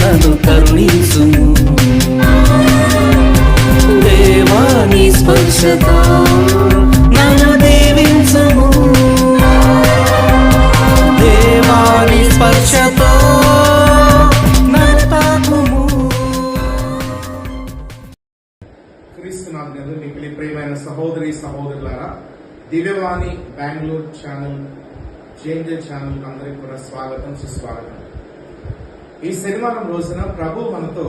నన్ను కరుణించుము. దేవా స్పర్శత నన్ను దీవించుము. దేవా నీ దివ్యవాణి బెంగళూరు ఛానల్ జేంజర్ ఛానల్ అందరికీ కూడా స్వాగతం సుస్వాగతం. ఈ శనివారం రోజున ప్రభు మనతో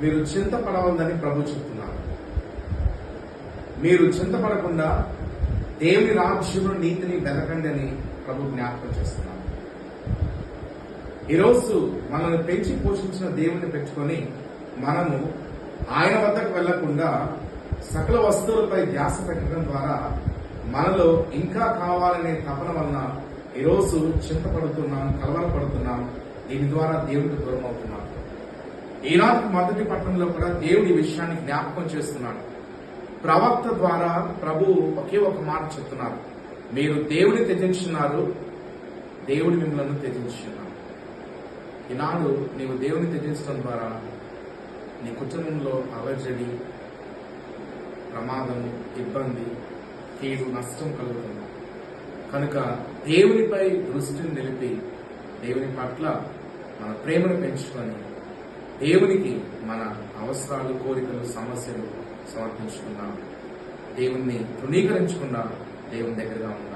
మీరు చింతపడవద్దని ప్రభు చెప్తున్నారు. మీరు చింతపడకుండా దేవుని రాజ్యము నీతిని వెతకండి అని ప్రభు జ్ఞాపకం చేస్తున్నారు ఈరోజు మనల్ని పెంచి పోషించిన దేవుని పెంచుకొని మనము ఆయన వద్దకు వెళ్ళకుండా సకల వస్తువులపై ధ్యాస పెట్టడం ద్వారా మనలో ఇంకా కావాలనే తపన వలన ఈరోజు చింతపడుతున్నాం కలవరపడుతున్నాం. దీని ద్వారా దేవుడికి దూరం అవుతున్నాం ఈనాడు మొదటి పట్టణంలో కూడా దేవుడి విషయాన్ని జ్ఞాపకం చేస్తున్నాడు. ప్రవక్త ద్వారా ప్రభు ఒకే ఒక మాట చెప్తున్నారు. మీరు దేవుని త్యజించున్నారు దేవుడి మిమ్మల్ని త్యజించున్నారు ఈనాడు నీవు దేవుని త్యజించడం ద్వారా నీ కుటుంబంలో అలజడి ప్రమాదము ఇబ్బంది కీడు నష్టం కలుగుతుంది. కనుక దేవునిపై దృష్టిని నిలిపి దేవుని పట్ల మన ప్రేమను పెంచుకొని దేవునికి మన అవసరాలు కోరికలు సమస్యలు సమర్పించుకున్నాం దేవుణ్ణి తృణీకరించకుండా దేవుని దగ్గరగా ఉన్నాం